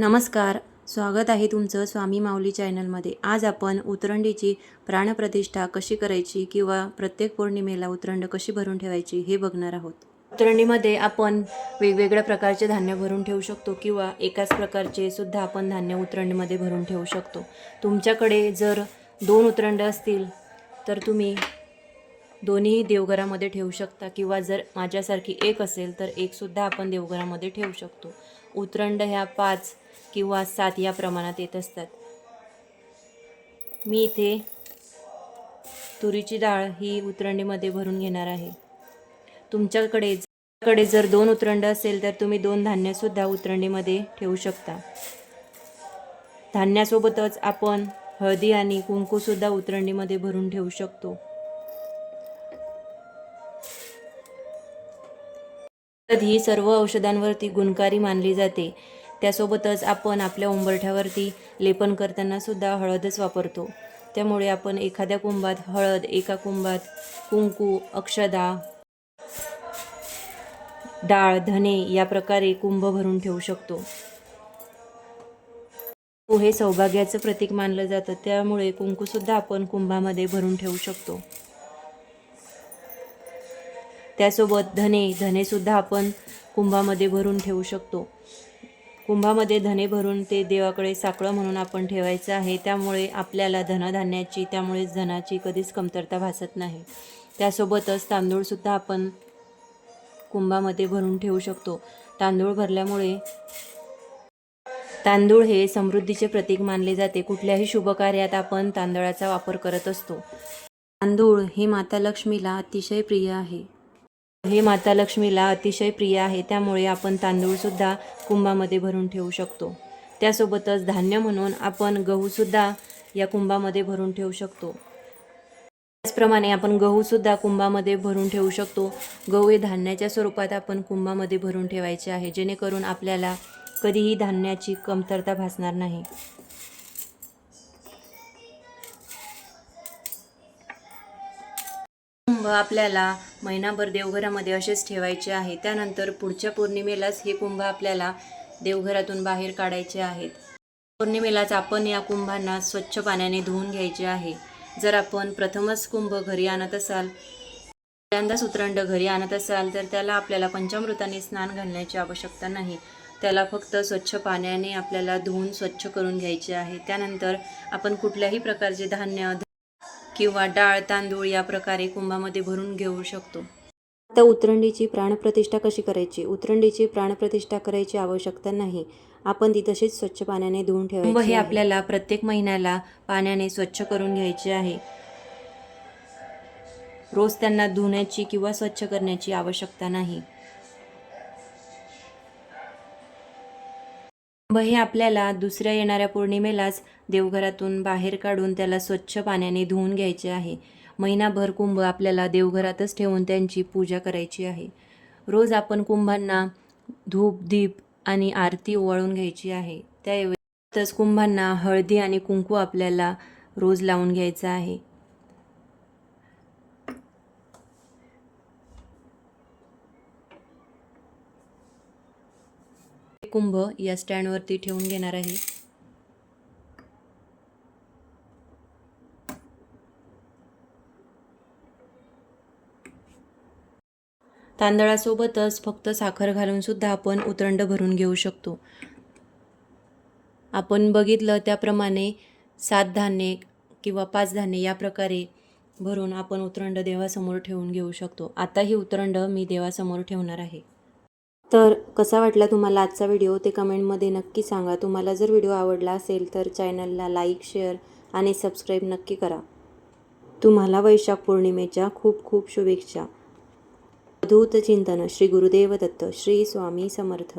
नमस्कार. स्वागत आहे तुमचं स्वामी माऊली चॅनलमध्ये. आज आपण उतरंडीची प्राणप्रतिष्ठा कशी करायची किंवा प्रत्येक पौर्णिमेला उतरंड कशी भरून ठेवायची हे बघणार आहोत. उतरंडीमध्ये आपण वेगवेगळ्या प्रकारचे धान्य भरून ठेवू शकतो किंवा एकाच प्रकारचे सुद्धा आपण धान्य उतरंडीमध्ये भरून ठेवू शकतो. तुमच्याकडे जर दोन उतरंड असतील तर तुम्ही दोन्ही देवघरामध्ये ठेवू शकता किंवा जर माझ्यासारखी एक असेल तर एकसुद्धा आपण देवघरामध्ये ठेवू शकतो. उतरंड ह्या पाच किंवा सात या प्रमाणात येत असतात. मी इथे तुरीची डाळ ही उतरंडीमध्ये भरून घेणार आहे. तुमच्याकडे कडे जर दोन उतरंड असेल तर तुम्ही दोन धान्यसुद्धा उतरंडीमध्ये ठेवू शकता. धान्यासोबतच आपण हळदी आणि कुंकूसुद्धा उतरंडीमध्ये भरून ठेवू शकतो. ही सर्व औषधांवरती गुणकारी मानली जाते. त्यासोबतच आपण आपल्या उंबरठ्यावरती लेपन करताना सुद्धा हळदच वापरतो. त्यामुळे आपण एखाद्या कुंभात हळद एका कुंभात कुंकू अक्षदा डाळ धने या प्रकारे कुंभ भरून ठेवू शकतो. कुंकू हे सौभाग्याचं प्रतीक मानलं जातं. त्यामुळे कुंकूसुद्धा आपण कुंभामध्ये भरून ठेवू शकतो. त्यासोबत धने धनेसुद्धा आपण कुंभामध्ये भरून ठेवू शकतो. कुंभामध्ये धने भरून ते देवाकडे साकडं म्हणून आपण ठेवायचं आहे. त्यामुळे आपल्याला धनधान्याची त्यामुळेच धनाची कधीच कमतरता भासत नाही. त्यासोबतच तांदूळसुद्धा आपण कुंभामध्ये भरून ठेवू शकतो. तांदूळ भरल्यामुळे तांदूळ हे समृद्धीचे प्रतीक मानले जाते. कुठल्याही शुभकार्यात आपण तांदळाचा वापर करत असतो. तांदूळ हे माता लक्ष्मीला अतिशय प्रिय आहे. हे माता लक्ष्मीला अतिशय प्रिय आहे त्यामुळे आपण तांदूळसुद्धा कुंभामध्ये भरून ठेवू शकतो. त्यासोबतच धान्य म्हणून आपण गहूसुद्धा या कुंभामध्ये भरून ठेवू शकतो. त्याचप्रमाणे आपण गहूसुद्धा कुंभामध्ये भरून ठेवू शकतो. गहू हे धान्याच्या स्वरूपात आपण कुंभामध्ये भरून ठेवायचे आहे जेणेकरून आपल्याला कधीही धान्याची कमतरता भासणार नाही. कुंभ आपल्याला महिनाभर देवघरामध्ये असेच ठेवायचे आहे. त्यानंतर पुढच्या पौर्णिमेलाच हे कुंभ आपल्याला देवघरातून बाहेर काढायचे आहेत. पौर्णिमेलाच आपण या कुंभांना स्वच्छ पाण्याने धुवून घ्यायचे आहे. जर आपण प्रथमच कुंभ घरी आणत असाल पहिल्यांदाच उतरंड घरी आणत असाल तर त्याला आपल्याला पंचामृताने स्नान घालण्याची आवश्यकता नाही. त्याला फक्त स्वच्छ पाण्याने आपल्याला धुवून स्वच्छ करून घ्यायचे आहे. त्यानंतर आपण कुठल्याही प्रकारचे धान्य किंवा डाळ तांदूळ या प्रकारे कुंभामध्ये भरून घेऊ शकतो. आता उतरंडीची प्राणप्रतिष्ठा कशी करायची? उतरंडीची प्राणप्रतिष्ठा करायची आवश्यकता नाही. आपण ती तशीच स्वच्छ पाण्याने धुवून ठेवायची कुंभ हे आपल्याला प्रत्येक महिन्याला पाण्याने स्वच्छ करून घ्यायचे आहे. रोज त्यांना धुण्याची किंवा स्वच्छ करण्याची आवश्यकता नाही. कुंभ हे आपल्याला दुसऱ्या येणाऱ्या पौर्णिमेलाच देवघरातून बाहेर काढून त्याला स्वच्छ पाण्याने धुवून घ्यायचे आहे. महिनाभर कुंभ आपल्याला देवघरातच ठेवून त्यांची पूजा करायची आहे. रोज आपण कुंभांना धूप दीप आणि आरती ओवाळून घ्यायची आहे. त्याऐवजी कुंभांना हळदी आणि कुंकू आपल्याला रोज लावून घ्यायचं आहे. कुंभ या स्टँडवरती ठेवून घेणार आहे. तांदळासोबतच फक्त साखर घालून सुद्धा आपण उतरंड भरून घेऊ शकतो. आपण बघितलं त्याप्रमाणे सात धान्ये किंवा पाच धान्ये या प्रकारे भरून आपण उतरंड देवासमोर ठेवून घेऊ शकतो. आता ही उतरंड मी देवासमोर ठेवणार आहे. तर कसा वाटला तुम्हाला आजचा व्हिडिओ? ते कमेंटमध्ये नक्की सांगा. तुम्हाला जर व्हिडिओ आवडला असेल तर चॅनलला लाईक शेअर आणि सबस्क्राईब नक्की करा. तुम्हाला वैशाख पौर्णिमेच्या खूप खूप शुभेच्छा. अधूत चिंतन. श्री गुरुदेव दत्त श्री स्वामी समर्थ.